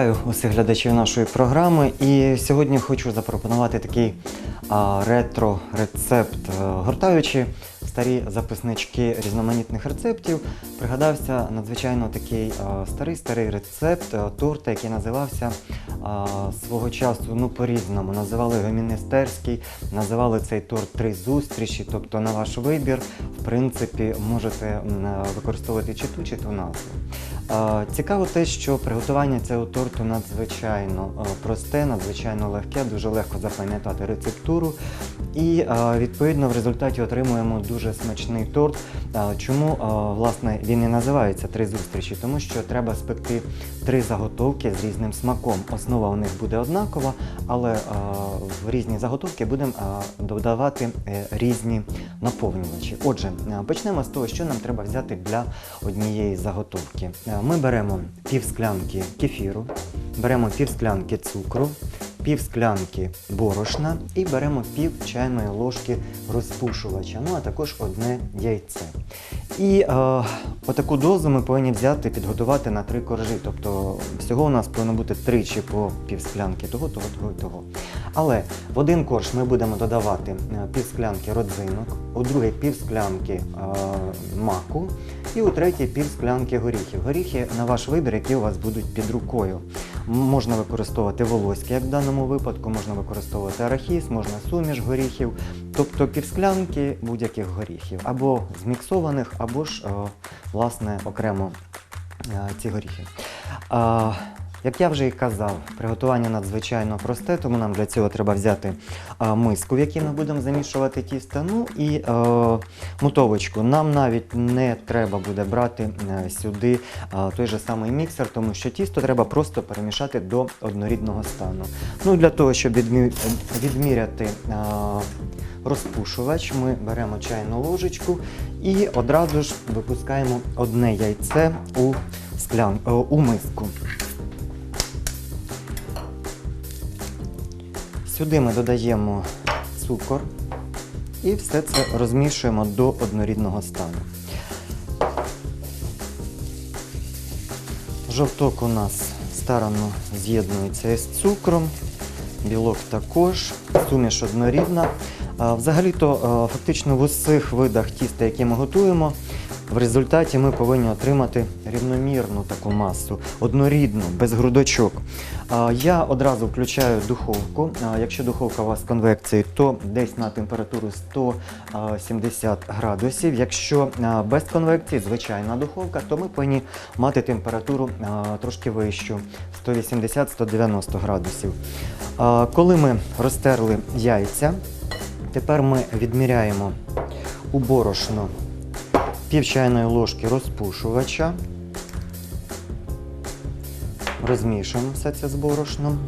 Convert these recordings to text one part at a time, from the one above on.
Вітаю усіх глядачів нашої програми. І сьогодні хочу запропонувати такий ретро-рецепт. Е, Гортаючи старі записнички різноманітних рецептів, пригадався надзвичайно такий старий-старий рецепт е, торта, який називався свого часу ну по-різному. Називали його міністерський, називали цей торт три зустрічі. Тобто, на ваш вибір, в принципі, можете е, використовувати чи ту, чи ту назву. Цікаво те, що приготування цього торту надзвичайно е, просте, надзвичайно легке, дуже легко запам'ятати рецептуру. І е, відповідно в результаті отримуємо дуже смачний торт. Е, Чому власне він і називається три зустрічі? Тому що треба спекти три заготовки з різним смаком. Основа у них буде однакова, але в різні заготовки будемо додавати різні наповнювачі. Отже, почнемо з того, що нам треба взяти для однієї заготовки. Ми беремо пів склянки кефіру, беремо пів склянки цукру, пів склянки борошна і беремо пів чайної ложки розпушувача, ну а також одне яйце. І е, отаку дозу ми повинні взяти, підготувати на три коржі. Тобто всього у нас повинно бути тричі по пів склянки того, того, того і того. Але в один корж ми будемо додавати е, пів склянки родзинок, у другий пів склянки е, маку і у третій пів склянки горіхів. Горіхи на ваш вибір, які у вас будуть під рукою. Можна використовувати волоські, як в даному випадку, можна використовувати арахіс, можна суміш горіхів, тобто півсклянки будь-яких горіхів, або зміксованих, або ж е, власне окремо ці горіхи. Як я вже і казав, приготування надзвичайно просте, тому нам для цього треба взяти миску, в якій ми будемо замішувати тісто. Ну і е, мотовочку. Нам навіть не треба буде брати е, сюди той же самий міксер, тому що тісто треба просто перемішати до однорідного стану. Ну для того, щоб відмі... відміряти а, розпушувач, ми беремо чайну ложечку і одразу ж випускаємо одне яйце у, склян... е, у миску. Сюди ми додаємо цукор і все це розмішуємо до однорідного стану. Жовток у нас старано з'єднується із цукром, білок також, суміш однорідна. Взагалі-то фактично в усіх видах тіста, які ми готуємо, в результаті ми повинні отримати рівномірну таку масу, однорідну, без грудочок. Я одразу включаю духовку. Якщо духовка у вас конвекції, то десь на температуру 170 градусів. Якщо без конвекції, звичайна духовка, то ми повинні мати температуру трошки вищу 180-190 градусів. Коли ми розтерли яйця, тепер ми відміряємо у борошно пів чайної ложки розпушувача. Розмішуємо все це з борошном.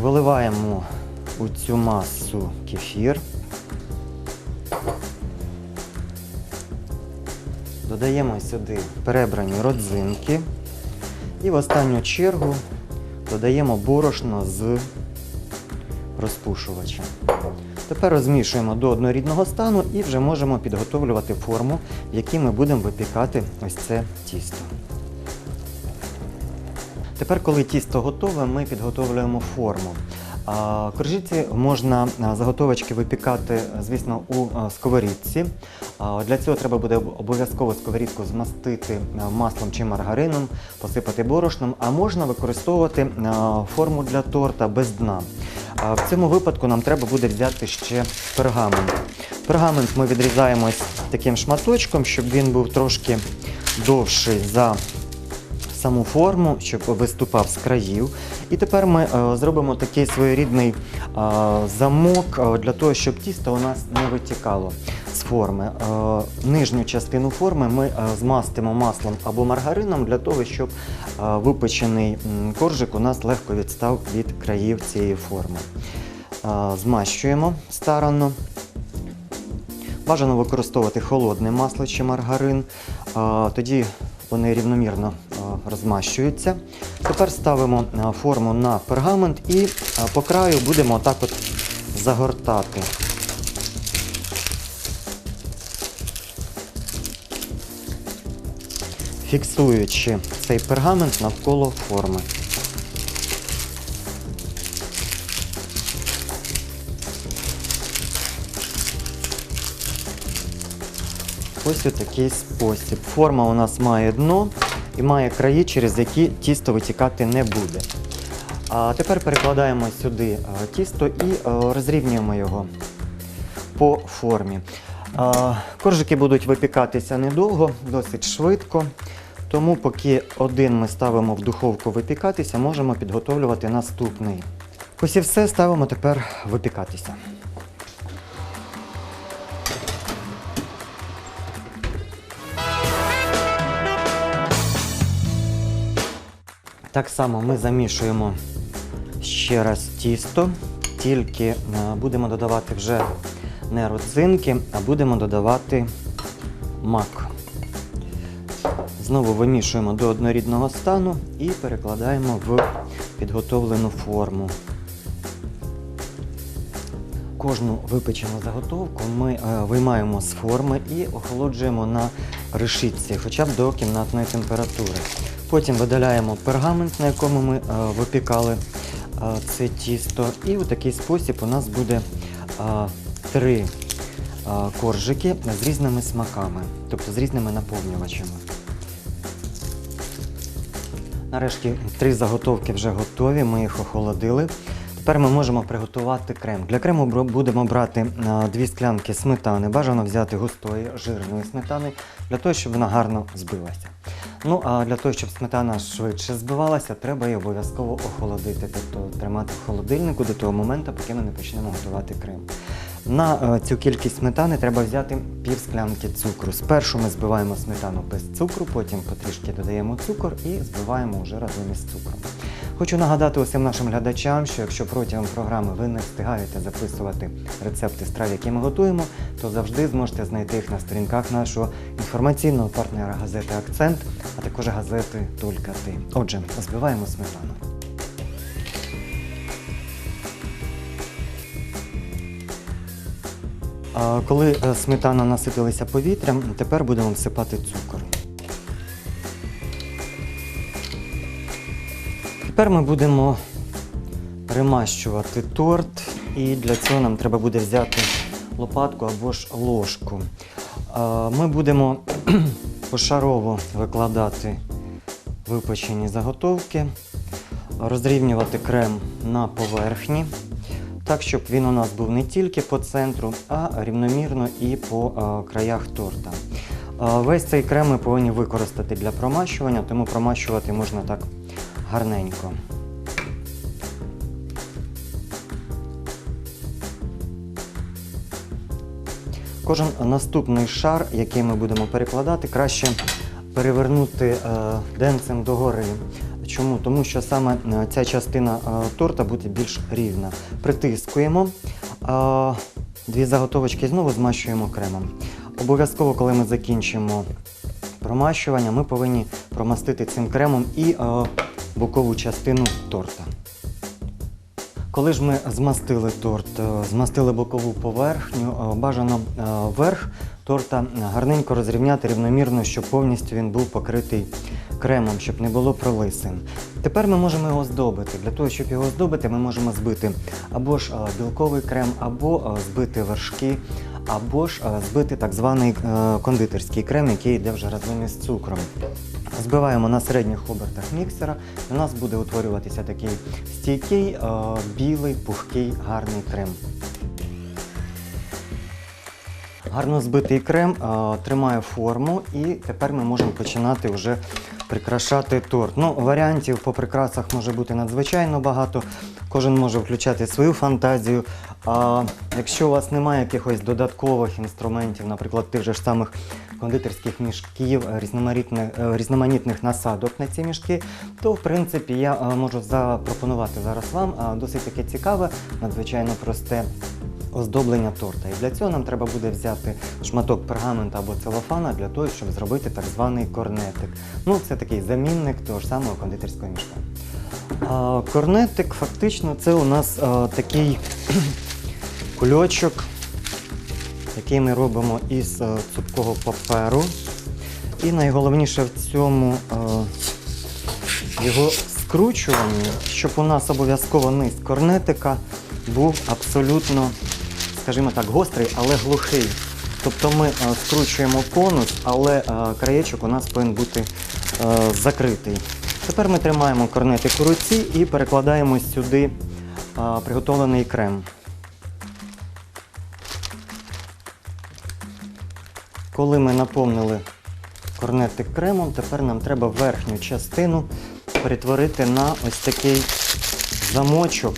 Виливаємо у цю масу кефір. Додаємо сюди перебрані родзинки. І в останню чергу додаємо борошно з розпушувачем. Тепер розмішуємо до однорідного стану і вже можемо підготовлювати форму, в якій ми будемо випікати ось це тісто. Тепер, коли тісто готове, ми підготовлюємо форму. Коржиці можна заготовочки випікати, звісно, у сковорідці. Для цього треба буде обов'язково сковорідку змастити маслом чи маргарином, посипати борошном, а можна використовувати форму для торта без дна. В цьому випадку нам треба буде взяти ще пергамент. Пергамент ми відрізаємо таким шматочком, щоб він був трошки довший за саму форму, щоб виступав з країв. І тепер ми е, зробимо такий своєрідний замок е, для того, щоб тісто у нас не витікало форми. Е, нижню частину форми ми е, змастимо маслом або маргарином для того, щоб е, випечений коржик у нас легко відстав від країв цієї форми. Змащуємо старанно. Бажано використовувати холодне масло чи маргарин, тоді вони рівномірно розмащуються. Тепер ставимо форму на пергамент і по краю будемо отак от загортати. Фіксуючи цей пергамент навколо форми. Ось у такий спосіб. Форма у нас має дно і має краї, через які тісто витікати не буде. А тепер перекладаємо сюди е, тісто і е, розрівнюємо його по формі. Коржики будуть випікатися недовго, досить швидко. Тому поки один ми ставимо в духовку випікатися, можемо підготовлювати наступний. Ось і все ставимо тепер випікатися. Так само ми замішуємо ще раз тісто, тільки е, будемо додавати вже не родзинки, а будемо додавати мак. Знову вимішуємо до однорідного стану і перекладаємо в підготовлену форму. Кожну випечену заготовку ми е, виймаємо з форми і охолоджуємо на решітці, хоча б до кімнатної температури. Потім видаляємо пергамент, на якому ми е, випікали е, це тісто. І у такий спосіб у нас буде три коржики з різними смаками, тобто з різними наповнювачами. Нарешті три заготовки вже готові, ми їх охолодили. Тепер ми можемо приготувати крем. Для крему будемо брати дві склянки сметани. Бажано взяти густої жирної сметани для того, щоб вона гарно збилася. Ну а для того, щоб сметана швидше збивалася, треба її обов'язково охолодити, тобто тримати в холодильнику до того моменту, поки ми не почнемо готувати крем. На е, цю кількість сметани треба взяти пів склянки цукру. Спершу ми збиваємо сметану без цукру, потім потрішки додаємо цукор і збиваємо вже разом із цукром. Хочу нагадати усім нашим глядачам, що якщо протягом програми ви не встигаєте записувати рецепти страв, які ми готуємо, то завжди зможете знайти їх на сторінках нашого інформаційного партнера газети Акцент, а також газети Тільки ти. Отже, збиваємо сметану. Коли е, сметана наситилася повітрям, тепер будемо всипати цукор. Тепер ми будемо перемащувати торт, і для цього нам треба буде взяти лопатку або ж ложку. Ми будемо пошарово викладати випечені заготовки, розрівнювати крем на поверхні, так, щоб він у нас був не тільки по центру, а рівномірно і по а, краях торта. А, Весь цей крем ми повинні використати для промащування, тому промащувати можна так гарненько. Кожен наступний шар, який ми будемо перекладати, краще перевернути е, денцем догори. Чому? Тому що саме е, ця частина е, торта буде більш рівна. Притискуємо е, дві заготовочки знову змащуємо кремом. Обов'язково, коли ми закінчимо промащування, ми повинні промастити цим кремом і бокову частину торта. Коли ж ми змастили торт, змастили бокову поверхню, бажано верх торта гарненько розрівняти рівномірно, щоб повністю він був покритий кремом, щоб не було пролисин. Тепер ми можемо його здобити. Для того, щоб його здобити, ми можемо збити або ж е, білковий крем, або е, збити вершки, або ж е, збити так званий кондитерський крем, який йде вже разом із цукром. Збиваємо на середніх обертах міксера, у нас буде утворюватися такий стійкий, білий, пухкий, гарний крем. Гарно збитий крем тримає форму, і тепер ми можемо починати вже прикрашати торт. Ну, варіантів по прикрасах може бути надзвичайно багато. Кожен може включати свою фантазію. А якщо у вас немає якихось додаткових інструментів, наприклад, тих же ж самих кондитерських мішків, різноманітних, е, різноманітних насадок на ці мішки, то в принципі я е, можу запропонувати зараз вам е, досить таке цікаве, надзвичайно просте оздоблення торта. І для цього нам треба буде взяти шматок пергамента або целофана для того, щоб зробити так званий корнетик. Ну, це такий замінник того ж самого кондитерського мішка. А, корнетик фактично це у нас а, такий кульочок, який ми робимо із а, цупкого паперу. І найголовніше в цьому е, його скручуванні, щоб у нас обов'язково низ корнетика був абсолютно, скажімо так, гострий, але глухий. Тобто ми е, скручуємо конус, але е, краєчок у нас повинен бути е, закритий. Тепер ми тримаємо корнетик у руці і перекладаємо сюди приготовлений крем. Коли ми наповнили корнетик кремом, тепер нам треба верхню частину перетворити на ось такий замочок,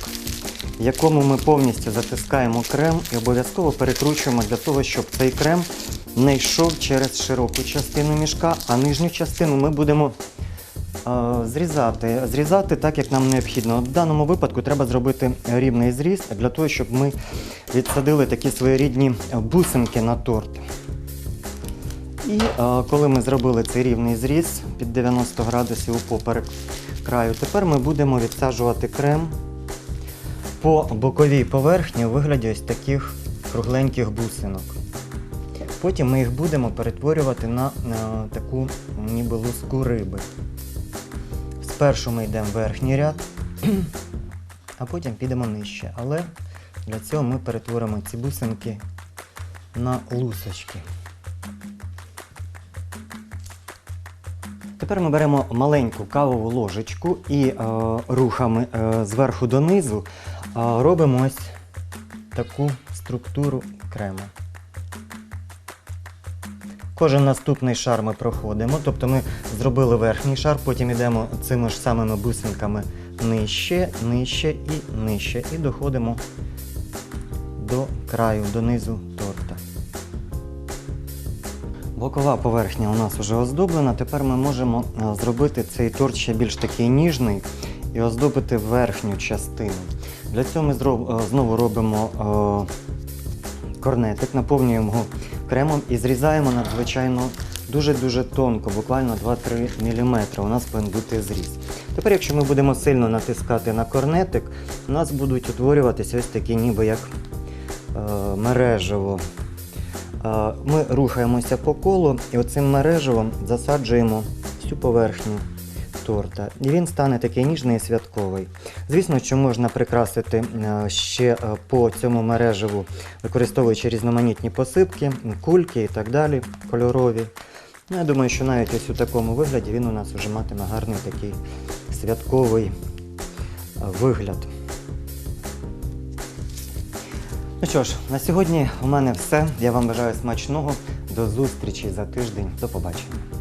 в якому ми повністю затискаємо крем і обов'язково перекручуємо для того, щоб цей крем не йшов через широку частину мішка, а нижню частину ми будемо е, зрізати. Зрізати так, як нам необхідно. В даному випадку треба зробити рівний зріз для того, щоб ми відсадили такі своєрідні бусинки на торт. І е, коли ми зробили цей рівний зріз під 90 градусів поперек краю, тепер ми будемо відсаджувати крем по боковій поверхні у вигляді ось таких кругленьких бусинок. Потім ми їх будемо перетворювати на, на таку ніби луску риби. Спершу ми йдемо в верхній ряд, а потім підемо нижче. Але для цього ми перетворимо ці бусинки на лусочки. Тепер ми беремо маленьку кавову ложечку і е, рухами е, зверху донизу робимо ось таку структуру крему. Кожен наступний шар ми проходимо, тобто ми зробили верхній шар, потім йдемо цими ж самими бусинками нижче, нижче і нижче. І доходимо до краю, донизу торта. Бокова поверхня у нас вже оздоблена. Тепер ми можемо е, зробити цей торт ще більш такий ніжний і оздобити верхню частину. Для цього ми е, знову робимо е, корнетик, наповнюємо його кремом і зрізаємо надзвичайно дуже-дуже тонко, буквально 2-3 мм. У нас повинен бути зріз. Тепер, якщо ми будемо сильно натискати на корнетик, у нас будуть утворюватися ось такі ніби як е, мережево. Ми рухаємося по колу і оцим мережевом засаджуємо всю поверхню торта. І він стане такий ніжний і святковий. Звісно, що можна прикрасити е, ще е, по цьому мережеву, використовуючи різноманітні посипки, кульки і так далі, кольорові. Ну, я думаю, що навіть ось у такому вигляді він у нас вже матиме гарний такий святковий е, вигляд. Ну що ж, на сьогодні у мене все. Я вам бажаю смачного. До зустрічі за тиждень. До побачення.